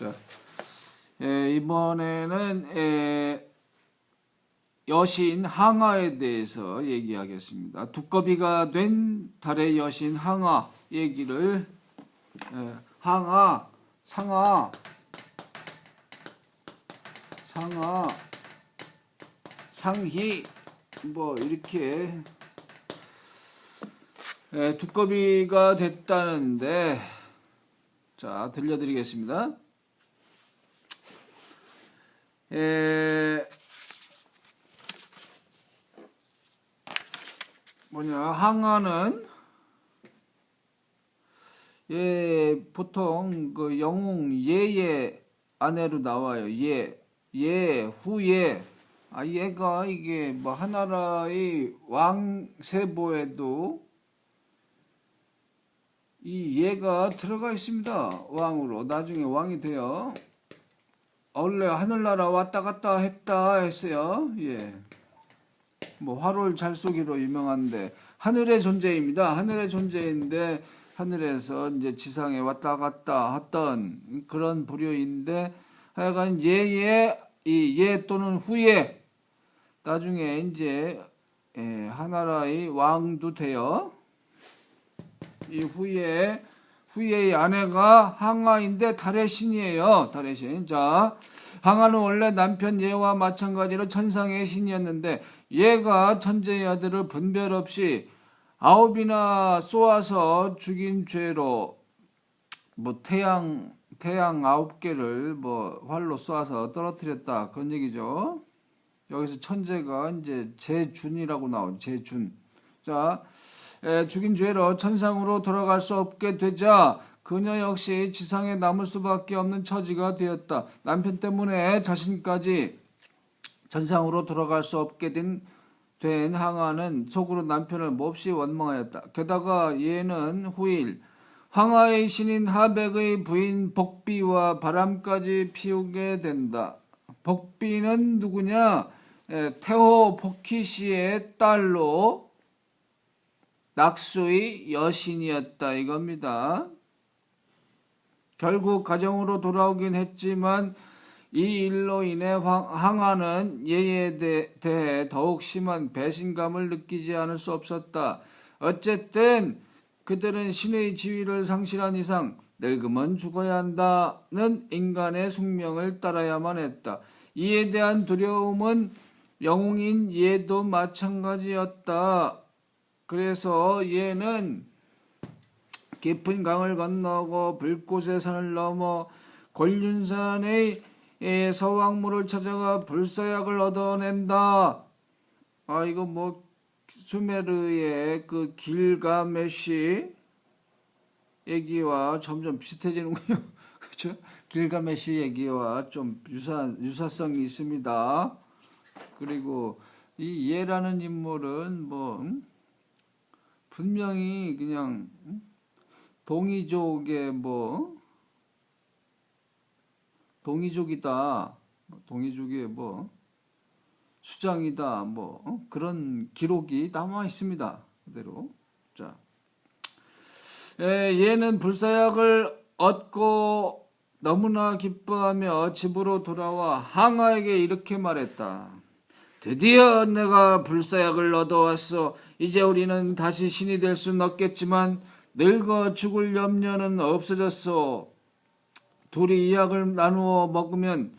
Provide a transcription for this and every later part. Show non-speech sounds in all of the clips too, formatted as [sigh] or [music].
자, 에, 이번에는 에, 여신 항아에 대해서 얘기하겠습니다. 두꺼비가 된 달의 여신 항아 얘기를 에, 항아, 상아, 상아, 상희 뭐 이렇게 에, 두꺼비가 됐다는데 자 들려드리겠습니다. 에, 뭐냐 항아는 예 보통 그 영웅 예의 아내로 나와요. 예예 후예. 아 얘가 이게 뭐 하나라의 왕 세보에도 이 얘가 들어가 있습니다. 왕으로. 나중에 왕이 돼요 원래 하늘나라 왔다 갔다 했다 했어요 예. 뭐 화롤 잘 쏘기로 유명한데 하늘의 존재입니다. 하늘의 존재인데 하늘에서 이제 지상에 왔다 갔다 했던 그런 부류인데 하여간 예의 이예 또는 후예 나중에 이제 예, 하나라의 왕도 돼요. 이 후예 후예의 아내가 항아인데 달의 신이에요. 달의 신. 자, 항아는 원래 남편 예와 마찬가지로 천상의 신이었는데 얘가 천재의 아들을 분별 없이 아홉이나 쏘아서 죽인 죄로 뭐 태양 태양 아홉 개를 뭐 활로 쏘아서 떨어뜨렸다 그런 얘기죠. 여기서 천재가 이제 제준이라고 나온 제준. 자, 에, 죽인 죄로 천상으로 돌아갈 수 없게 되자 그녀 역시 지상에 남을 수밖에 없는 처지가 되었다. 남편 때문에 자신까지 전상으로 돌아갈 수 없게 된, 된 항아는 속으로 남편을 몹시 원망하였다. 게다가 얘는 후일 황하의 신인 하백의 부인 복비와 바람까지 피우게 된다. 복비는 누구냐? 에, 태호 복희씨의 딸로 낙수의 여신이었다 이겁니다. 결국 가정으로 돌아오긴 했지만 이 일로 인해 항아는 예에 대해 더욱 심한 배신감을 느끼지 않을 수 없었다. 어쨌든 그들은 신의 지위를 상실한 이상 늙으면 죽어야 한다는 인간의 숙명을 따라야만 했다. 이에 대한 두려움은 영웅인 얘도 마찬가지였다. 그래서 얘는 깊은 강을 건너고 불꽃의 산을 넘어 권륜산의 서왕물을 찾아가 불사약을 얻어낸다. 아 이거 뭐 수메르의 그 길가메시 얘기와 점점 비슷해지는군요. [laughs] 그렇죠? 길가메시 얘기와 좀 유사 유사성이 있습니다. 그리고 이 예라는 인물은 뭐 음? 분명히 그냥 음? 동이족의 뭐 동이족이다. 동이족의 뭐 수장이다. 뭐 어? 그런 기록이 남아 있습니다. 그대로. 자. 에, 얘는 불사약을 얻고 너무나 기뻐하며 집으로 돌아와 항아에게 이렇게 말했다 드디어 내가 불사약을 얻어왔어 이제 우리는 다시 신이 될 수는 없겠지만 늙어 죽을 염려는 없어졌소. 둘이 이 약을 나누어 먹으면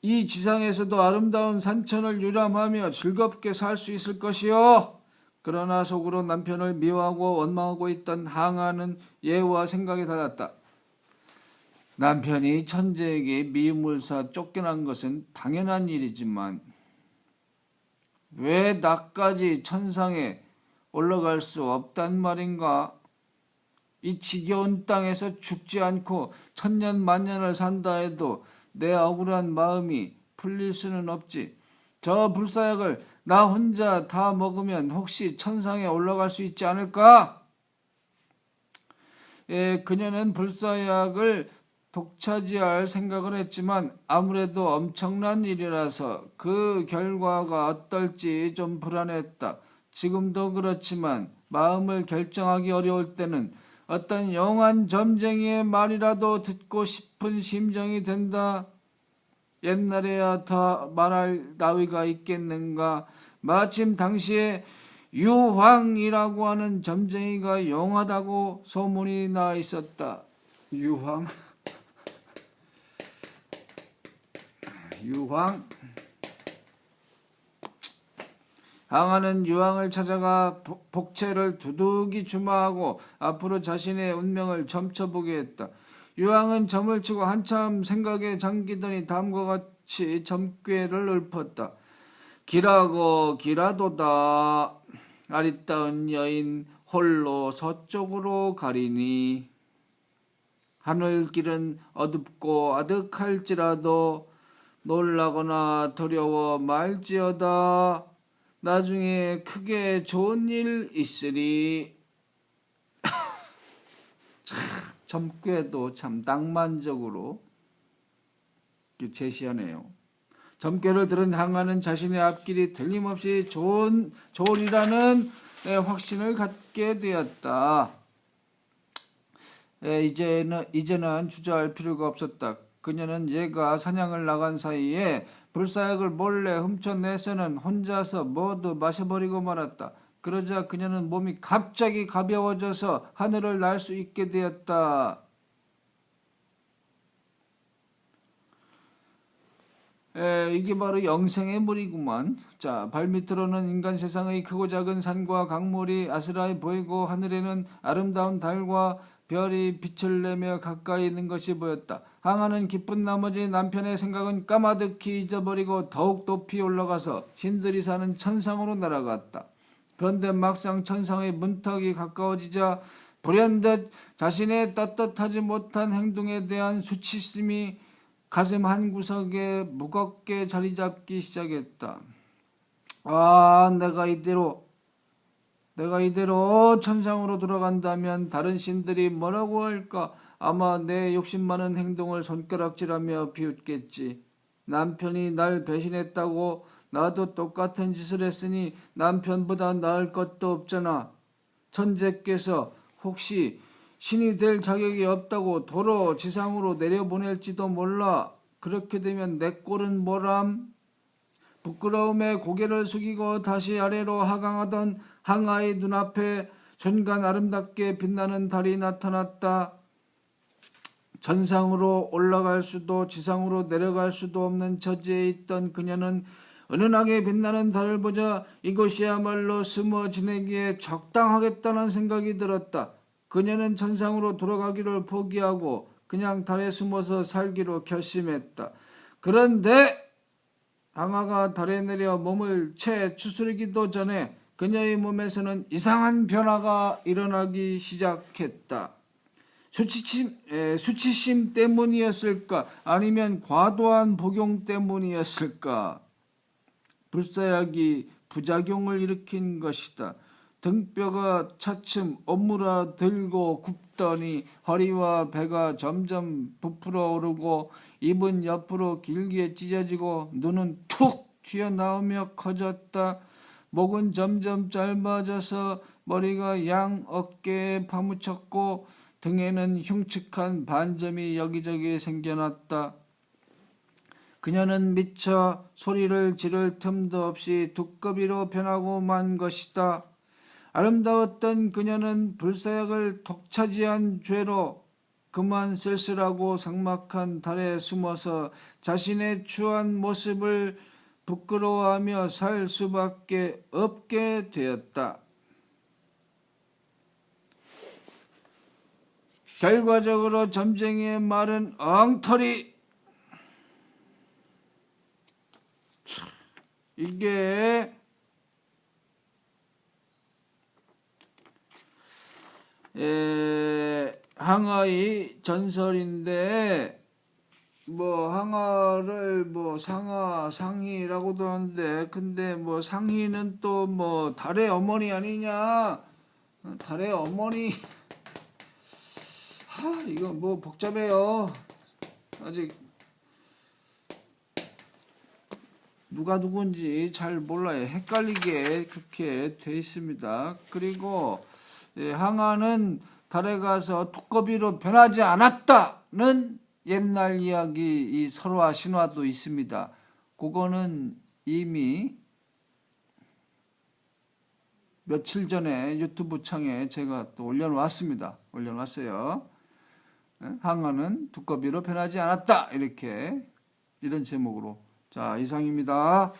이 지상에서도 아름다운 산천을 유람하며 즐겁게 살 수 있을 것이요. 그러나 속으로 남편을 미워하고 원망하고 있던 항아는 예와 생각이 달랐다. 남편이 천재에게 미움을 사 쫓겨난 것은 당연한 일이지만 왜 나까지 천상에 올라갈 수 없단 말인가? 이 지겨운 땅에서 죽지 않고 천년 만년을 산다 해도 내 억울한 마음이 풀릴 수는 없지. 저 불사약을 나 혼자 다 먹으면 혹시 천상에 올라갈 수 있지 않을까? 예, 그녀는 불사약을 독차지할 생각을 했지만 아무래도 엄청난 일이라서 그 결과가 어떨지 좀 불안했다. 지금도 그렇지만 마음을 결정하기 어려울 때는 어떤 영한 점쟁이의 말이라도 듣고 싶은 심정이 된다. 옛날에야 더 말할 나위가 있겠는가. 마침 당시에 유황이라고 하는 점쟁이가 용하다고 소문이 나 있었다. 유황. 유황. 항아는 유황을 찾아가 복- 복채를 두둑이 주마하고 앞으로 자신의 운명을 점쳐보게 했다. 유황은 점을 치고 한참 생각에 잠기더니 다음과 같이 점괘를 읊었다. 길하고 길하도다 아리따운 여인 홀로 서쪽으로 가리니 하늘길은 어둡고 아득할지라도 놀라거나 두려워 말지어다 나중에 크게 좋은 일 있으리 [laughs] 참 점괘도 참 낭만적으로 제시하네요. 점괘를 들은 항아는 자신의 앞길이 틀림없이 좋은 좋으리라는 예, 확신을 갖게 되었다. 예, 이제는 이제는 주저할 필요가 없었다. 그녀는 얘가 사냥을 나간 사이에 불사약을 몰래 훔쳐내서는 혼자서 모두 마셔버리고 말았다. 그러자 그녀는 몸이 갑자기 가벼워져서 하늘을 날 수 있게 되었다. 에, 이게 바로 영생의 물이구만. 자, 발밑으로는 인간 세상의 크고 작은 산과 강물이 아스라이 보이고 하늘에는 아름다운 달과 별이 빛을 내며 가까이 있는 것이 보였다. 항아는 기쁜 나머지 남편의 생각은 까마득히 잊어버리고 더욱 높이 올라가서 신들이 사는 천상으로 날아갔다. 그런데 막상 천상의 문턱이 가까워지자 불현듯 자신의 떳떳하지 못한 행동에 대한 수치심이 가슴 한 구석에 무겁게 자리 잡기 시작했다. 아, 내가 이대로 내가 이대로 천상으로 돌아간다면 다른 신들이 뭐라고 할까? 아마 내 욕심 많은 행동을 손가락질하며 비웃겠지. 남편이 날 배신했다고 나도 똑같은 짓을 했으니 남편보다 나을 것도 없잖아. 천재께서 혹시 신이 될 자격이 없다고 도로 지상으로 내려보낼지도 몰라. 그렇게 되면 내 꼴은 뭐람? 부끄러움에 고개를 숙이고 다시 아래로 하강하던 항아의 눈앞에 순간 아름답게 빛나는 달이 나타났다. 전상으로 올라갈 수도 지상으로 내려갈 수도 없는 처지에 있던 그녀는 은은하게 빛나는 달을 보자 이곳이야말로 숨어 지내기에 적당하겠다는 생각이 들었다. 그녀는 천상으로 돌아가기를 포기하고 그냥 달에 숨어서 살기로 결심했다. 그런데 항아가 달에 내려 몸을 채 추스르기도 전에 그녀의 몸에서는 이상한 변화가 일어나기 시작했다. 수치심, 에, 수치심 때문이었을까? 아니면 과도한 복용 때문이었을까? 불사약이 부작용을 일으킨 것이다. 등뼈가 차츰 오므라 들고 굽더니 허리와 배가 점점 부풀어 오르고 입은 옆으로 길게 찢어지고 눈은 툭 튀어나오며 커졌다. 목은 점점 짧아져서 머리가 양 어깨에 파묻혔고 등에는 흉측한 반점이 여기저기 생겨났다. 그녀는 미처 소리를 지를 틈도 없이 두꺼비로 변하고 만 것이다. 아름다웠던 그녀는 불사약을 독차지한 죄로 그만 쓸쓸하고 삭막한 달에 숨어서 자신의 추한 모습을 부끄러워하며 살 수밖에 없게 되었다. 결과적으로 점쟁이의 말은 엉터리. 참, 이게 에, 항아의 전설인데 뭐 항아를 뭐 상하 상희라고도 하는데 근데 뭐 상희는 또 뭐 달의 어머니 아니냐? 어, 달의 어머니. [laughs] 하 이거 뭐 복잡해요. 아직 누가 누군지 잘 몰라요. 헷갈리게 그렇게 돼 있습니다. 그리고 예, 항아는 달에 가서 두꺼비로 변하지 않았다는 옛날 이야기 이 설화 신화도 있습니다. 그거는 이미 며칠 전에 유튜브 창에 제가 또 올려놓았습니다. 올려놨어요. 예? 항아는 두꺼비로 변하지 않았다. 이렇게 이런 제목으로 자 이상입니다.